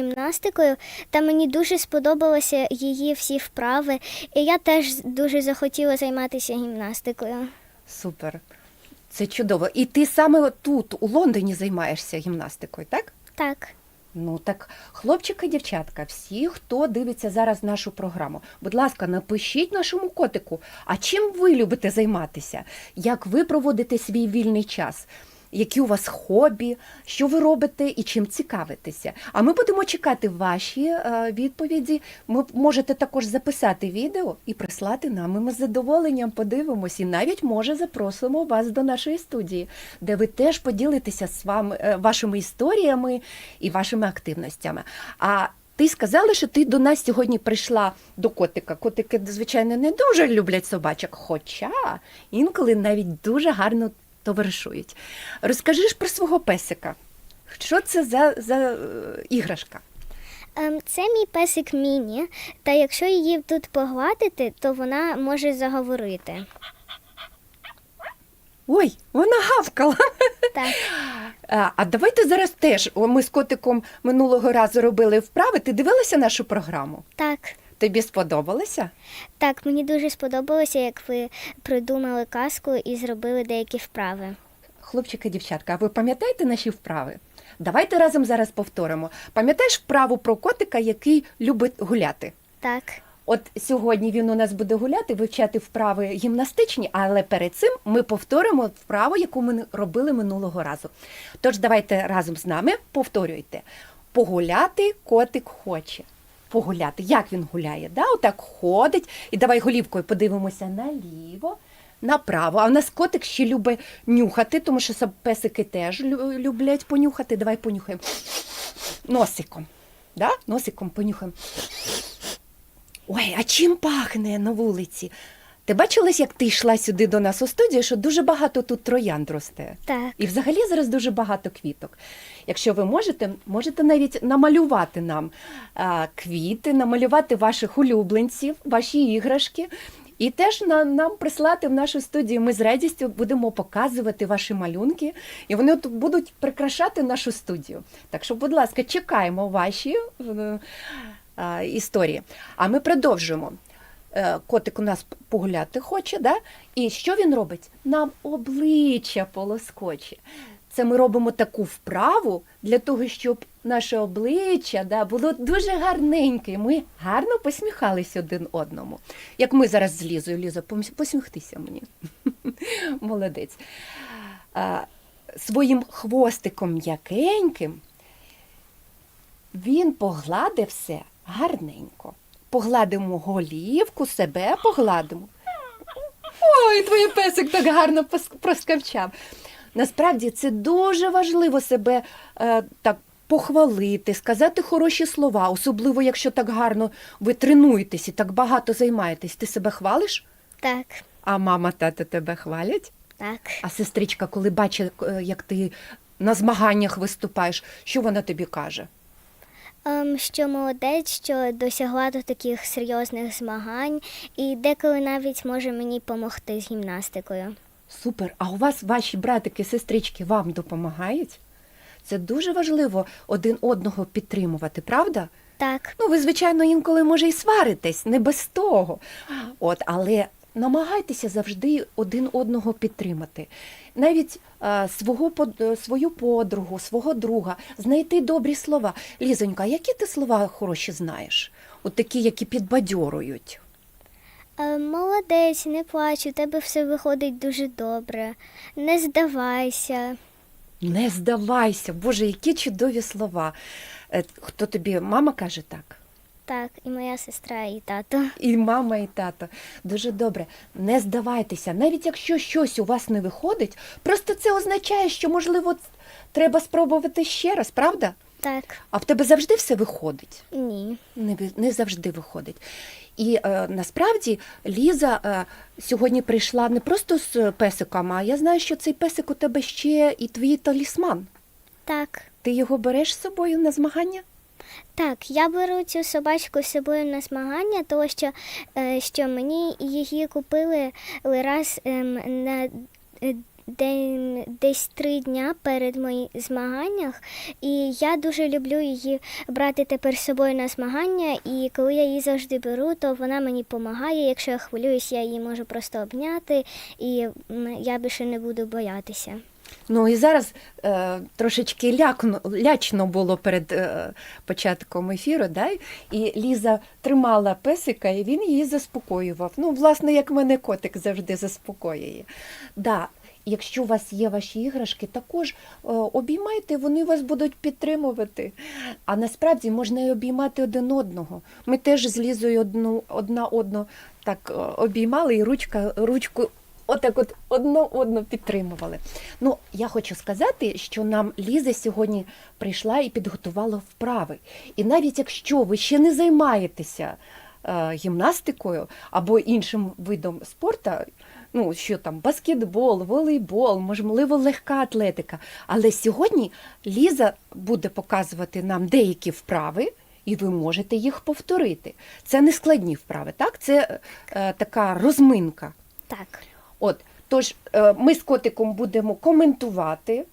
гімнастикою, та мені дуже сподобалися її всі вправи, і я теж дуже захотіла займатися гімнастикою. Супер. Це чудово. І ти саме тут, у Лондоні, займаєшся гімнастикою, так? Так, Ну так, хлопчики, дівчатка, всі, хто дивиться зараз нашу програму, будь ласка, напишіть нашому котику, а чим ви любите займатися? Як ви проводите свій вільний час? Які у вас хобі, що ви робите і чим цікавитеся? А ми будемо чекати ваші е, відповіді. Ви можете також записати відео і прислати нам. І Ми з задоволенням подивимося і навіть може запросимо вас до нашої студії, де ви теж поділитеся з вами е, вашими історіями і вашими активностями. А ти сказала, що ти до нас сьогодні прийшла до котика. Котики, звичайно, не дуже люблять собачок, хоча інколи навіть дуже гарно товаришують. Розкажи ж про свого песика. Що це за, за е, іграшка? ем, це мій песик Міні, та якщо її тут погладити, то вона може заговорити. Ой, вона гавкала. Так, А, а давайте зараз теж. Ми з котиком минулого разу робили вправи. Ти дивилася нашу програму? так. Тобі сподобалося? Так, мені дуже сподобалося, як ви придумали казку і зробили деякі вправи. Хлопчики, дівчатка, а ви пам'ятаєте наші вправи? Давайте разом зараз повторимо. Пам'ятаєш вправу про котика, який любить гуляти? Так, От сьогодні він у нас буде гуляти, вивчати вправи гімнастичні, але перед цим ми повторимо вправу, яку ми робили минулого разу. Тож давайте разом з нами повторюйте. Погуляти котик хоче. Погуляти. Як він гуляє? Да? Отак ходить. І давай голівкою подивимося наліво, направо. А в нас котик ще любить нюхати, тому що песики теж люблять понюхати. Давай понюхаємо. Носиком. Да? Носиком понюхаємо. Ой, а чим пахне на вулиці? Ти бачилась, як ти йшла сюди до нас у студію, що дуже багато тут троянд росте. так. І взагалі зараз дуже багато квіток. Якщо ви можете, можете навіть намалювати нам а, квіти, намалювати ваших улюбленців, ваші іграшки. І теж на, нам прислати в нашу студію. Ми з радістю будемо показувати ваші малюнки, і вони от будуть прикрашати нашу студію. Так що, будь ласка, чекаємо ваші е, е, історії. А ми продовжуємо. Е, Котик у нас погуляти хоче, да? і що він робить? Нам обличчя полоскоче. Це ми робимо таку вправу для того, щоб наше обличчя да, було дуже гарненьке. Ми гарно посміхались один одному. Як ми зараз з Лізою. Ліза, посміхтися мені. Молодець. А, своїм хвостиком м'якеньким він погладив все гарненько. Погладимо голівку, себе погладимо. Ой, твій песик так гарно проскавчав. Насправді це дуже важливо себе е, так похвалити, сказати хороші слова, особливо якщо так гарно ви тренуєтесь і так багато займаєтесь. Ти себе хвалиш? Так, А мама, тато тебе хвалять? так. А сестричка, коли бачить, е, як ти на змаганнях виступаєш, що вона тобі каже? Ем, що молодець, що досягла до таких серйозних змагань, і деколи навіть може мені допомогти з гімнастикою. Супер. А у вас ваші братики, сестрички вам допомагають? Це дуже важливо один одного підтримувати, правда? Так, Ну, ви, звичайно, інколи може і сваритесь, не без того. От, але намагайтеся завжди один одного підтримати. Навіть е, свого под- свою подругу, свого друга, знайти добрі слова. Лізонька, які ти слова хороші знаєш? От такі, які підбадьорують. Е, молодець, не плач, у тебе все виходить дуже добре. Не здавайся. Не здавайся, Боже, які чудові слова. Е, Хто тобі, мама каже так? Так, і моя сестра, і тато. І мама, і тато. Дуже добре. Не здавайтеся. Навіть якщо щось у вас не виходить, просто це означає, що, можливо, треба спробувати ще раз, правда? Так, А в тебе завжди все виходить. ні. Не, не завжди виходить. І е, насправді Ліза е, сьогодні прийшла не просто з песиком, а я знаю, що цей песик у тебе ще і твій талісман. Так. Ти його береш з собою на змагання? Так, я беру цю собачку з собою на змагання, тому що, е, що мені її купили раз ем, на е, день, десь три дня перед моїх змаганнях, і я дуже люблю її брати тепер з собою на змагання. І коли я її завжди беру, то вона мені допомагає. Якщо я хвилююсь, я її можу просто обняти, і я більше не буду боятися. Ну і зараз е, трошечки лякно, лячно було перед е, початком ефіру, да? і Ліза тримала песика, і він її заспокоював. Ну, власне, як мене котик завжди заспокоює. Да, якщо у вас є ваші іграшки, також е, обіймайте, вони вас будуть підтримувати. А насправді можна і обіймати один одного. Ми теж з Лізою одну, одна одну так е, обіймали і ручка, ручку отак от одно одну підтримували. Ну, я хочу сказати, що нам Ліза сьогодні прийшла і підготувала вправи. І навіть якщо ви ще не займаєтеся е, гімнастикою або іншим видом спорту, ну що там, баскетбол, волейбол, можливо, легка атлетика. Але сьогодні Ліза буде показувати нам деякі вправи. І ви можете їх повторити. Це не складні вправи, так? Це е, така розминка. Так. От, тож е, ми з котиком будемо коментувати,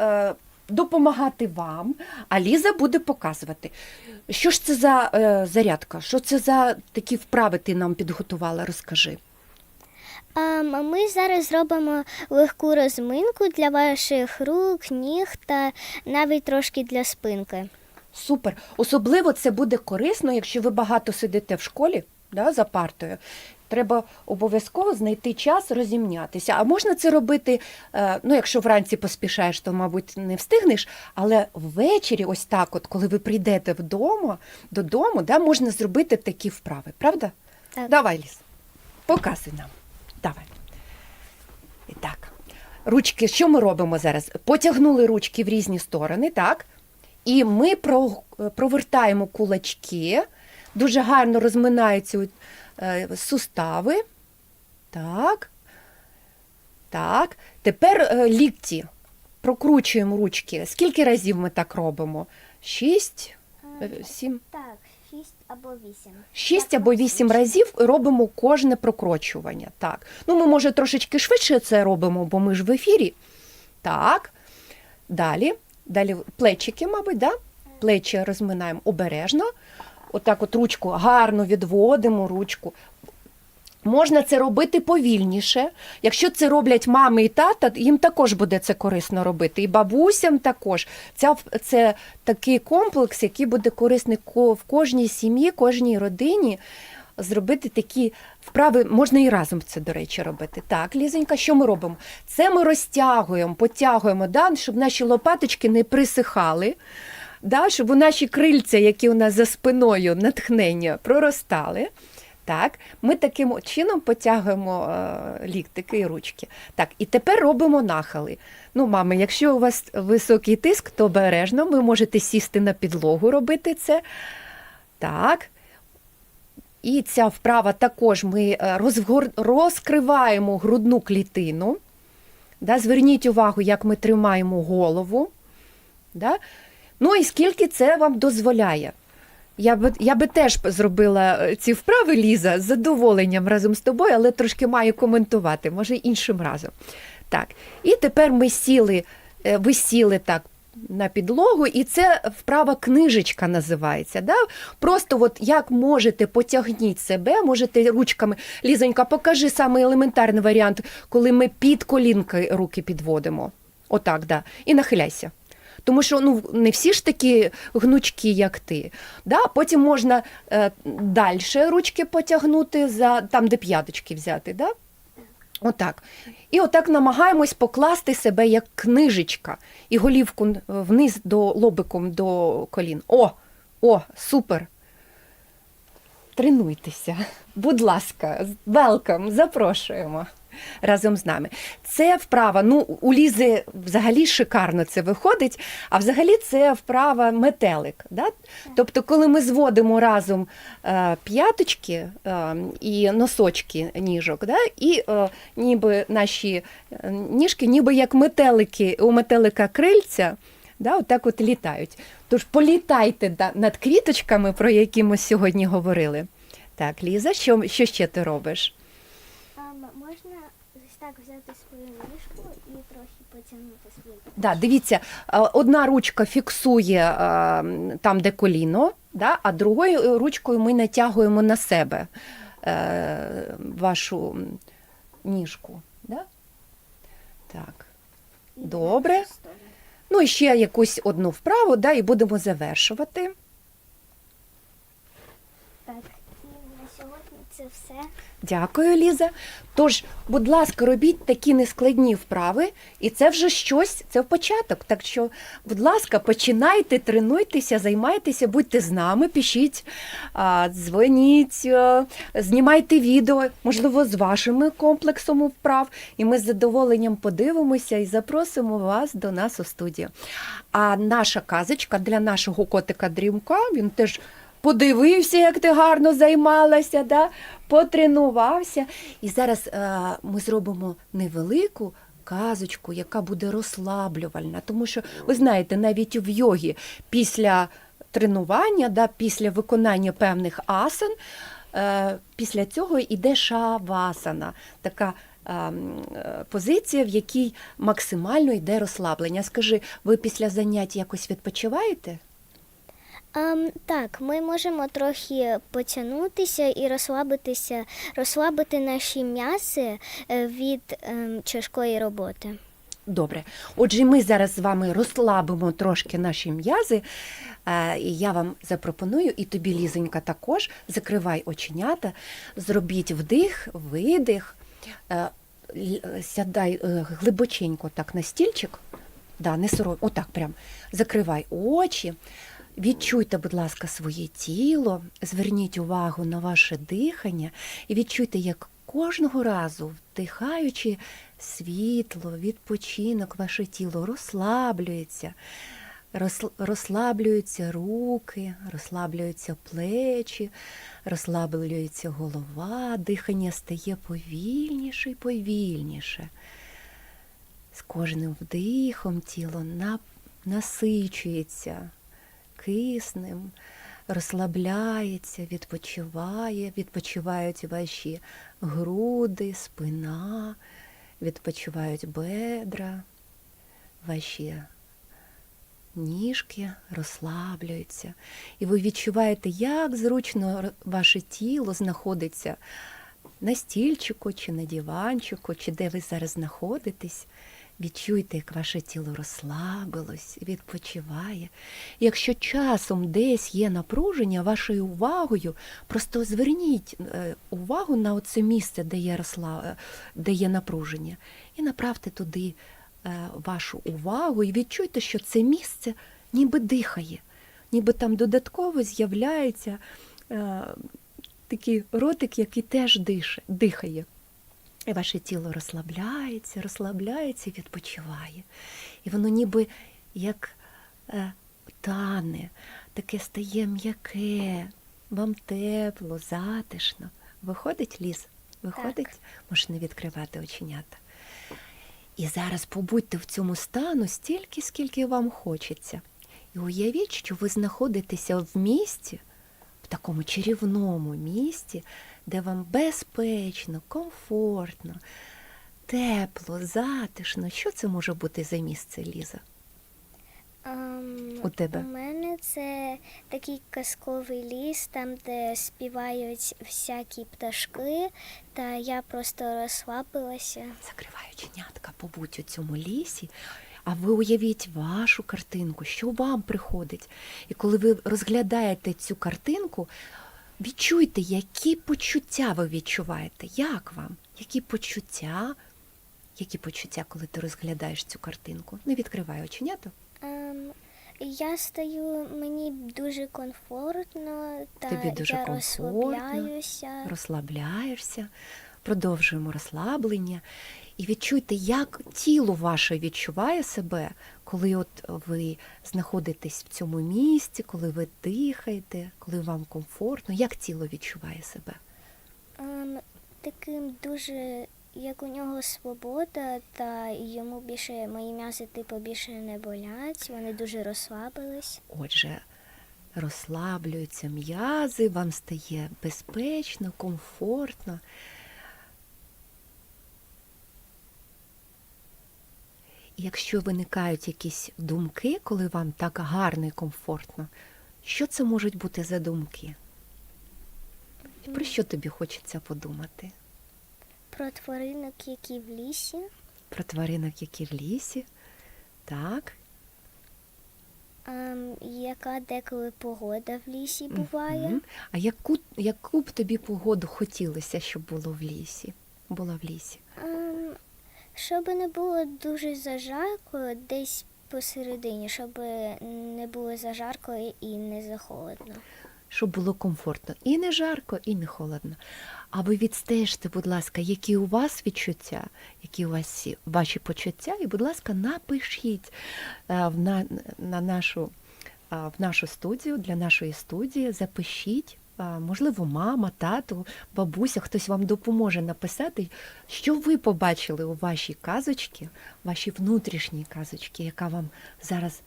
е, допомагати вам, а Ліза буде показувати. Що ж це за е, зарядка? Що це за такі вправи ти нам підготувала? Розкажи. Ми зараз зробимо легку розминку для ваших рук, ніг та навіть трошки для спинки. Супер. Особливо це буде корисно, якщо ви багато сидите в школі да, за партою. Треба обов'язково знайти час розімнятися. А можна це робити, е, ну, якщо вранці поспішаєш, то, мабуть, не встигнеш. Але ввечері, ось так, от, коли ви прийдете вдома, додому, да, можна зробити такі вправи, правда? Так. Давай, Ліс, показуй нам. Давай. І так. Ручки, що ми робимо зараз? Потягнули ручки в різні сторони, так? І ми про- провертаємо кулачки, дуже гарно розминаються е, сустави. Так. Так. Тепер е, лікті. Прокручуємо ручки. Скільки разів ми так робимо? Шість, е, сім. Так, шість або вісім. Шість або вісім разів робимо кожне прокручування. Так. Ну, ми, може, трошечки швидше це робимо, бо ми ж в ефірі. Так. Далі. Далі плечики, мабуть, да? плечі розминаємо обережно. Отак от ручку гарно відводимо ручку. Можна це робити повільніше. Якщо це роблять мами і тата, їм також буде це корисно робити. І бабусям також. Це, це такий комплекс, який буде корисний в кожній сім'ї, кожній родині. Зробити такі вправи можна і разом це, до речі, робити. Так, Лізонька, що ми робимо? Це ми розтягуємо, потягуємо, да, щоб наші лопаточки не присихали, да, щоб у наші крильця, які у нас за спиною натхнення, проростали. Так, ми таким чином потягуємо е, ліктики і ручки. Так, і тепер робимо нахили. Ну, мами, якщо у вас високий тиск, то обережно ви можете сісти на підлогу, робити це. Так. І ця вправа також ми е, розгор... розкриваємо грудну клітину. Да, зверніть увагу, як ми тримаємо голову. Да? Ну і скільки це вам дозволяє. Я би, я би теж зробила е, ці вправи, Ліза, з задоволенням разом з тобою, але трошки маю коментувати, може іншим разом. Так, і тепер ми сіли, е, ви сіли так на підлогу, і це вправа книжечка називається. Да? Просто от як можете потягніть себе, можете ручками. Лізонька, покажи саме елементарний варіант, коли ми під колінки руки підводимо. Отак, да. І нахиляйся. Тому що ну, не всі ж такі гнучкі, як ти. Да? Потім можна е, далі ручки потягнути, за, там, де п'яточки взяти. Да? Отак. І отак намагаємось покласти себе як книжечка і голівку вниз до лобиком до колін. О, о, супер. Тренуйтеся. Будь ласка, велкам, запрошуємо разом з нами. Це вправа, ну, у Лізи взагалі шикарно це виходить, а взагалі це вправа метелик. Да? Тобто, коли ми зводимо разом е, п'яточки е, і носочки ніжок, да? і е, ніби наші е, ніжки, ніби як метелики, у метелика крильця, да, отак от літають. Тож політайте над квіточками, про які ми сьогодні говорили. Так, Ліза, що, що ще ти робиш? Можна ось так взяти свою ніжку і трохи потягнути свою. Да, дивіться, одна ручка фіксує там, де коліно, да, а другою ручкою ми натягуємо на себе е, вашу ніжку. Да? Так. Добре. Ну і ще якусь одну вправу, да, і будемо завершувати. Так, і на сьогодні це все. Дякую, Ліза. Тож, будь ласка, робіть такі нескладні вправи, і це вже щось, це в початок. Так що, будь ласка, починайте, тренуйтеся, займайтеся, будьте з нами, пишіть, дзвоніть, знімайте відео, можливо, з вашими комплексом вправ, і ми з задоволенням подивимося і запросимо вас до нас у студію. А наша казочка для нашого котика Дрімка, він теж подивився, як ти гарно займалася, да? потренувався. І зараз е, ми зробимо невелику казочку, яка буде розслаблювальна. Тому що, ви знаєте, навіть в йогі після тренування, да, після виконання певних асан, е, після цього йде шавасана. Така ем, е, позиція, в якій максимально йде розслаблення. Скажи, ви після занять якось відпочиваєте? Ем, так, ми можемо трохи потягнутися і розслабитися, розслабити наші м'яси е, від ем, тяжкої роботи. Добре. Отже, ми зараз з вами розслабимо трошки наші м'язи. Е, І я вам запропоную, і тобі, Лізонька, також закривай оченята, зробіть вдих, видих, е, сядай глибоченько так на стільчик. Да, не сором, отак прям. Закривай очі. Відчуйте, будь ласка, своє тіло, зверніть увагу на ваше дихання і відчуйте, як кожного разу, вдихаючи світло, відпочинок, ваше тіло розслаблюється, розслаблюються руки, розслаблюються плечі, розслаблюється голова, дихання стає повільніше і повільніше. З кожним вдихом тіло насичується киснем, розслабляється, відпочиває, відпочивають ваші груди, спина, відпочивають бедра, ваші ніжки розслаблюються. І ви відчуваєте, як зручно ваше тіло знаходиться на стільчику чи на диванчику, чи де ви зараз знаходитесь. Відчуйте, як ваше тіло розслабилось, відпочиває. Якщо часом десь є напруження, вашою увагою, просто зверніть е, увагу на це місце, де є, розсла... е, де є напруження, і направте туди е, вашу увагу, і відчуйте, що це місце ніби дихає, ніби там додатково з'являється такий ротик, який теж дихає. І ваше тіло розслабляється, розслабляється і відпочиває. І воно ніби як е, тане, таке стає м'яке, вам тепло, затишно. Виходить ліс? Виходить? Можеш не відкривати оченята. І зараз побудьте в цьому стану стільки, скільки вам хочеться. І уявіть, що ви знаходитеся в місті, в такому чарівному місті, де вам безпечно, комфортно, тепло, затишно. Що це може бути за місце, Ліза? Ем, У тебе? У мене це такий казковий ліс, там, де співають всякі пташки, та я просто розслабилася. Закривай оченятка, побудь у цьому лісі, а ви уявіть вашу картинку, що вам приходить. І коли ви розглядаєте цю картинку, відчуйте, які почуття ви відчуваєте. Як вам? Які почуття? Які почуття, коли ти розглядаєш цю картинку? Не відкривай оченята. Ем, я стою, мені дуже комфортно, та Тобі дуже я комфортно. розслабляюся. розслабляєшся, продовжуємо розслаблення. І відчуйте, як тіло ваше відчуває себе, коли от ви знаходитесь в цьому місці, коли ви дихаєте, коли вам комфортно, як тіло відчуває себе. Ем, таким дуже, як у нього свобода, та йому більше мої м'язи типу більше не болять, вони дуже розслабились. Отже, розслаблюються м'язи, вам стає безпечно, комфортно. Якщо виникають якісь думки, коли вам так гарно і комфортно, що це можуть бути за думки? Про що тобі хочеться подумати? Про тваринок, які в лісі. Про тваринок, які в лісі? Так. Ем, яка деколи погода в лісі буває. Мгм. А яку, яку б тобі погоду хотілося, щоб було в лісі? Була в лісі? Ем, щоб не було дуже зажарко, десь посередині, щоб не було зажарко і не захолодно. Щоб було комфортно. І не жарко, і не холодно. А ви відстежте, будь ласка, які у вас відчуття, які у вас ваші почуття, і, будь ласка, напишіть е, на, на нашу, е, в нашу студію, для нашої студії, запишіть. Можливо, мама, тато, бабуся, хтось вам допоможе написати, що ви побачили у вашій казочці, вашій внутрішній казочці, яка вам зараз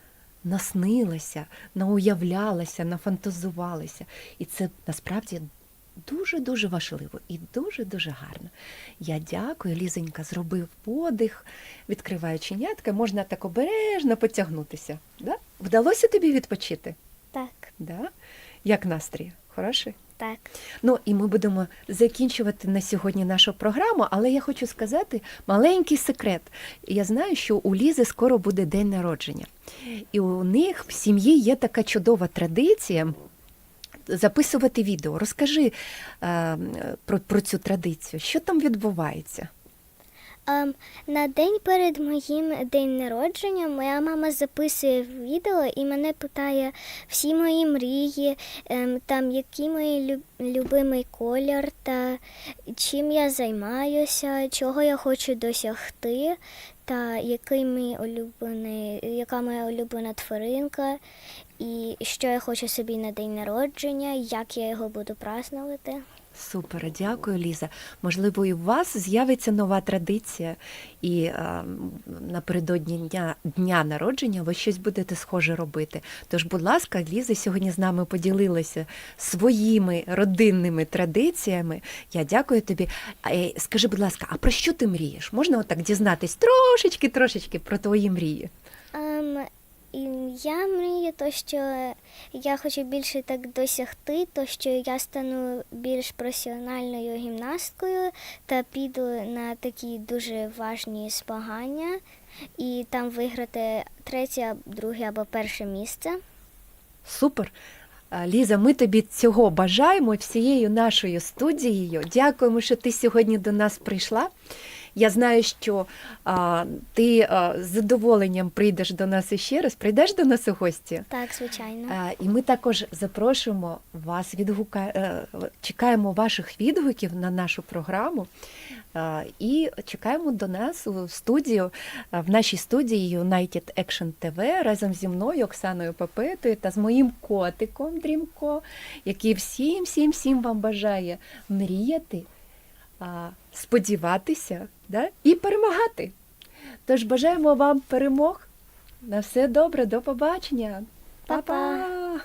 наснилася, науявлялася, нафантазувалася. І це насправді дуже-дуже важливо і дуже-дуже гарно. Я дякую, Лізенька зробив подих, відкриваючи нятка, можна так обережно потягнутися. Да? Вдалося тобі відпочити? Так, Да? Як настрій? Хороший? так. Ну і ми будемо закінчувати на сьогодні нашу програму, але я хочу сказати маленький секрет. Я знаю, що у Лізи скоро буде день народження, і у них в сім'ї є така чудова традиція. Записувати відео. Розкажи е, про, про цю традицію. Що там відбувається? Ем, на день перед моїм день народження моя мама записує відео і мене питає всі мої мрії, ем, там який мій любимий колір та чим я займаюся, чого я хочу досягти, та який мій улюблений, яка моя улюблена тваринка, і що я хочу собі на день народження, як я його буду празднувати. Супер, дякую, Ліза. Можливо, і у вас з'явиться нова традиція, і е, напередодні дня, дня народження ви щось будете схоже робити. Тож, будь ласка, Ліза сьогодні з нами поділилася своїми родинними традиціями. Я дякую тобі. Е, Скажи, будь ласка, а про що ти мрієш? Можна отак дізнатись трошечки, трошечки про твої мрії? Я мрію, то що я хочу більше так досягти, то що я стану більш професіональною гімнасткою та піду на такі дуже важні змагання і там виграти третє, друге або перше місце. Супер. Ліза, ми тобі цього бажаємо всією нашою студією. Дякуємо, що ти сьогодні до нас прийшла. Я знаю, що а, ти а, з задоволенням прийдеш до нас іще раз. Прийдеш до нас у гості. Так, звичайно. А, і ми також запрошуємо вас, відгука... е, чекаємо ваших відгуків на нашу програму. А, І чекаємо до нас у студію, в нашій студії United Action TV разом зі мною, Оксаною Папетою та з моїм котиком Дрімко, який всім, всім, всім вам бажає мріяти, сподіватися да? і перемагати. Тож бажаємо вам перемог. На все добре, до побачення. Па-па. Па-па.